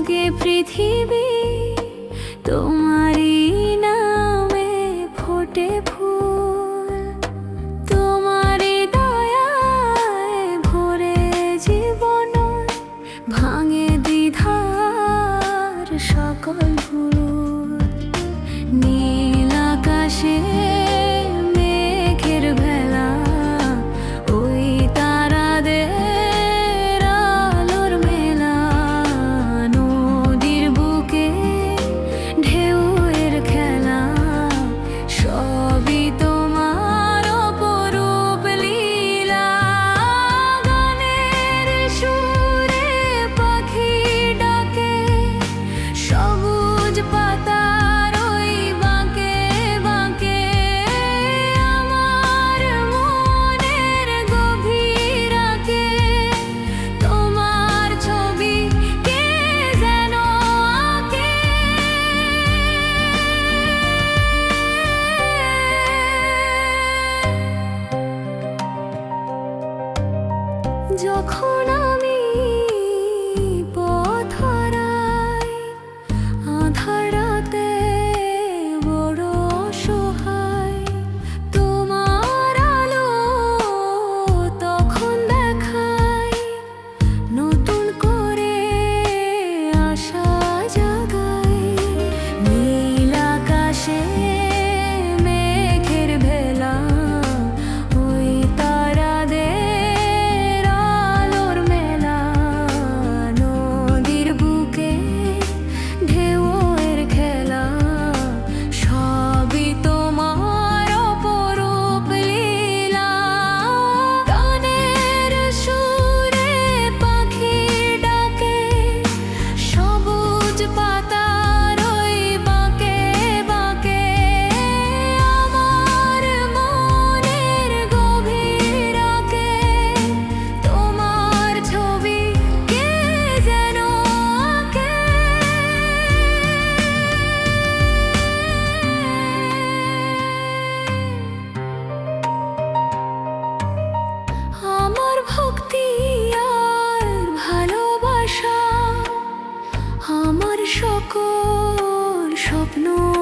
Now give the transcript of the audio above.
লাগে পৃথিবী তোমারই নামে ফোটে ফুল। তোমারই দয়ায় ভরে জীবন ভাঙে 就 you